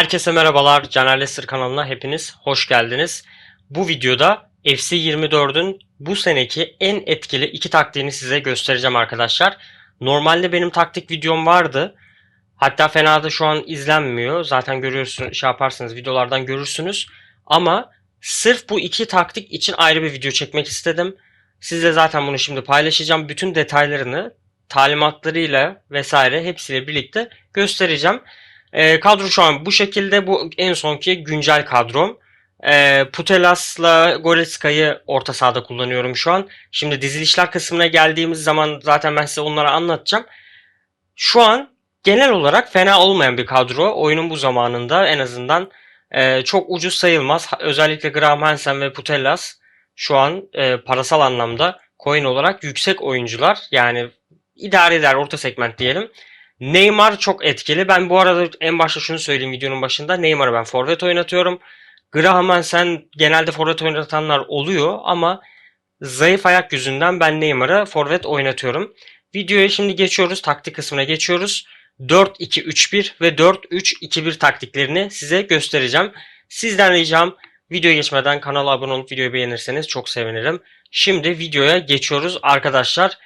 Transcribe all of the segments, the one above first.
Herkese merhabalar. Caner Lester kanalına hepiniz hoş geldiniz. Bu videoda FC24'ün bu seneki en etkili iki taktiğini size göstereceğim arkadaşlar. Normalde benim taktik videom vardı. Hatta fena da şu an izlenmiyor. Zaten görüyorsunuz, şey yaparsınız videolardan görürsünüz. Ama sırf bu iki taktik için ayrı bir video çekmek istedim. Sizle zaten bunu şimdi paylaşacağım. Bütün detaylarını talimatlarıyla vesaire hepsiyle birlikte göstereceğim. E, kadro şu an bu şekilde. Bu en sonki güncel kadrom. E, Putelas'la Goretzka'yı orta sahada kullanıyorum şu an. Şimdi dizilişler kısmına geldiğimiz zaman zaten ben size onları anlatacağım. Şu an genel olarak fena olmayan bir kadro. Oyunun bu zamanında en azından e, çok ucuz sayılmaz. Özellikle Graham Hansen ve Putellas şu an e, parasal anlamda coin olarak yüksek oyuncular. Yani idare eder orta segment diyelim. Neymar çok etkili. Ben bu arada en başta şunu söyleyeyim videonun başında. Neymar'ı ben forvet oynatıyorum. Graham Hansen genelde forvet oynatanlar oluyor ama zayıf ayak yüzünden ben Neymar'ı forvet oynatıyorum. Videoya şimdi geçiyoruz. Taktik kısmına geçiyoruz. 4-2-3-1 ve 4-3-2-1 taktiklerini size göstereceğim. Sizden ricam videoya geçmeden kanala abone olup videoyu beğenirseniz çok sevinirim. Şimdi videoya geçiyoruz arkadaşlar.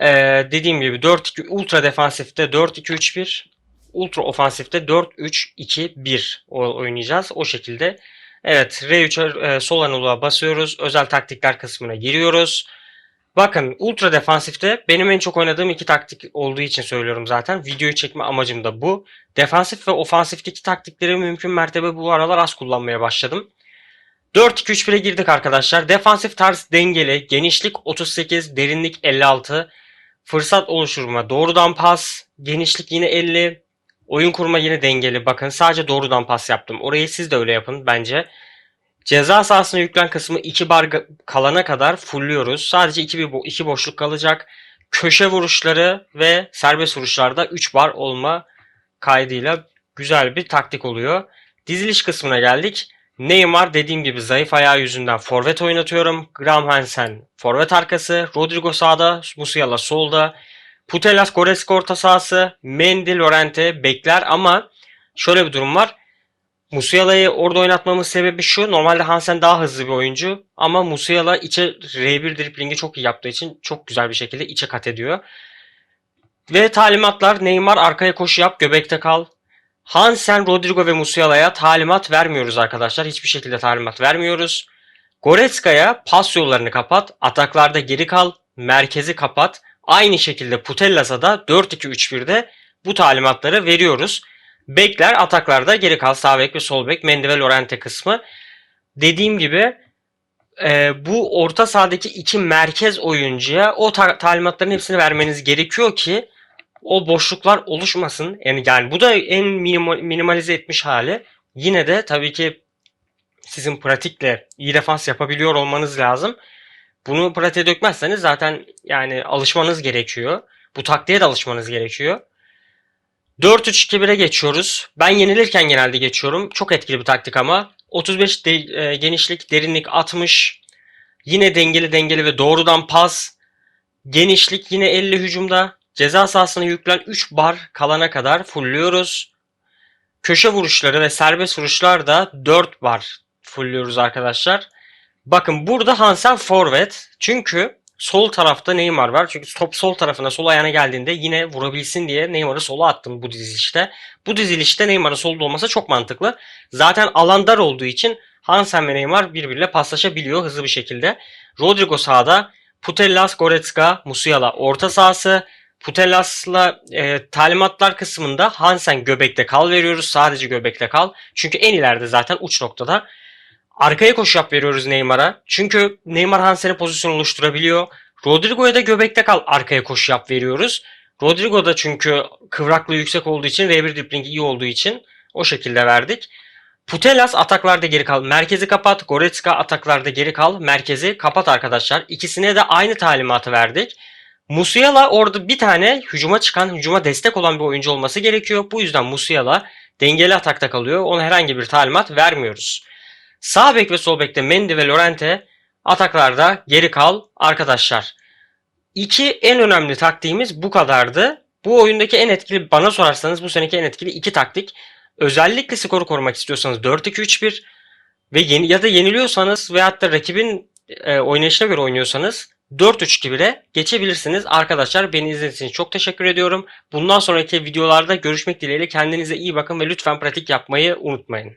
Ee, dediğim gibi 4-2 ultra defansifte 4-2-3-1 ultra ofansifte 4-3-2-1 o- oynayacağız. O şekilde. Evet R3'e e, sol anuluğa basıyoruz. Özel taktikler kısmına giriyoruz. Bakın ultra defansifte benim en çok oynadığım iki taktik olduğu için söylüyorum zaten. Videoyu çekme amacım da bu. Defansif ve ofansifteki taktikleri mümkün mertebe bu aralar az kullanmaya başladım. 4-2-3-1'e girdik arkadaşlar. Defansif tarz dengeli, genişlik 38, derinlik 56, fırsat oluşturma, doğrudan pas, genişlik yine 50, oyun kurma yine dengeli. Bakın sadece doğrudan pas yaptım. Orayı siz de öyle yapın bence. Ceza sahasına yüklenen kısmı 2 bar kalana kadar fullüyoruz. Sadece 2 bir bo- iki boşluk kalacak. Köşe vuruşları ve serbest vuruşlarda 3 bar olma kaydıyla güzel bir taktik oluyor. Diziliş kısmına geldik. Neymar dediğim gibi zayıf ayağı yüzünden forvet oynatıyorum. Graham Hansen forvet arkası. Rodrigo sağda. Musiala solda. Putellas Goretzka orta sahası. Mendy Lorente bekler ama şöyle bir durum var. Musiala'yı orada oynatmamın sebebi şu. Normalde Hansen daha hızlı bir oyuncu ama Musiala içe R1 driplingi çok iyi yaptığı için çok güzel bir şekilde içe kat ediyor. Ve talimatlar Neymar arkaya koşu yap göbekte kal. Hansen, Rodrigo ve Musiala'ya talimat vermiyoruz arkadaşlar. Hiçbir şekilde talimat vermiyoruz. Goretzka'ya pas yollarını kapat, ataklarda geri kal, merkezi kapat. Aynı şekilde Putellas'a da 4-2-3-1'de bu talimatları veriyoruz. Bekler ataklarda geri kal. Sağ bek ve sol bek. Mendy ve Lorente kısmı. Dediğim gibi e, bu orta sahadaki iki merkez oyuncuya o ta- talimatların hepsini vermeniz gerekiyor ki o boşluklar oluşmasın. Yani, yani bu da en minima- minimalize etmiş hali. Yine de tabii ki sizin pratikle iyi defans yapabiliyor olmanız lazım. Bunu pratiğe dökmezseniz zaten yani alışmanız gerekiyor. Bu taktiğe de alışmanız gerekiyor. 4-3-2-1'e geçiyoruz. Ben yenilirken genelde geçiyorum. Çok etkili bir taktik ama. 35 de- e, genişlik, derinlik 60. Yine dengeli dengeli ve doğrudan pas. Genişlik yine 50 hücumda. Ceza sahasına yüklenen 3 bar kalana kadar fullüyoruz. Köşe vuruşları ve serbest vuruşlar da 4 bar fullüyoruz arkadaşlar. Bakın burada Hansen forvet. Çünkü sol tarafta Neymar var. Çünkü top sol tarafına sol ayağına geldiğinde yine vurabilsin diye Neymar'ı sola attım bu dizilişte. Bu dizilişte Neymar'ın solda olması çok mantıklı. Zaten alan dar olduğu için Hansen ve Neymar birbiriyle paslaşabiliyor hızlı bir şekilde. Rodrigo sağda. Putellas, Goretzka, Musiala orta sahası. Putellas'la e, talimatlar kısmında Hansen göbekte kal veriyoruz. Sadece göbekte kal. Çünkü en ileride zaten uç noktada. Arkaya koşu yap veriyoruz Neymar'a. Çünkü Neymar Hansen'e pozisyon oluşturabiliyor. Rodrigo'ya da göbekte kal arkaya koşu yap veriyoruz. Rodrigo da çünkü kıvraklığı yüksek olduğu için R1 dribling iyi olduğu için o şekilde verdik. Putellas ataklarda geri kal. Merkezi kapat. Goretzka ataklarda geri kal. Merkezi kapat arkadaşlar. İkisine de aynı talimatı verdik. Musiala orada bir tane hücuma çıkan, hücuma destek olan bir oyuncu olması gerekiyor. Bu yüzden Musiala dengeli atakta kalıyor. Ona herhangi bir talimat vermiyoruz. Sağ bek ve sol bekte Mendy ve Lorente ataklarda geri kal arkadaşlar. İki en önemli taktiğimiz bu kadardı. Bu oyundaki en etkili bana sorarsanız bu seneki en etkili iki taktik. Özellikle skoru korumak istiyorsanız 4-2-3-1 ve yeni, ya da yeniliyorsanız veyahut da rakibin e, oynayışına göre oynuyorsanız 4-3-2-1'e geçebilirsiniz. Arkadaşlar beni izlediğiniz için çok teşekkür ediyorum. Bundan sonraki videolarda görüşmek dileğiyle kendinize iyi bakın ve lütfen pratik yapmayı unutmayın.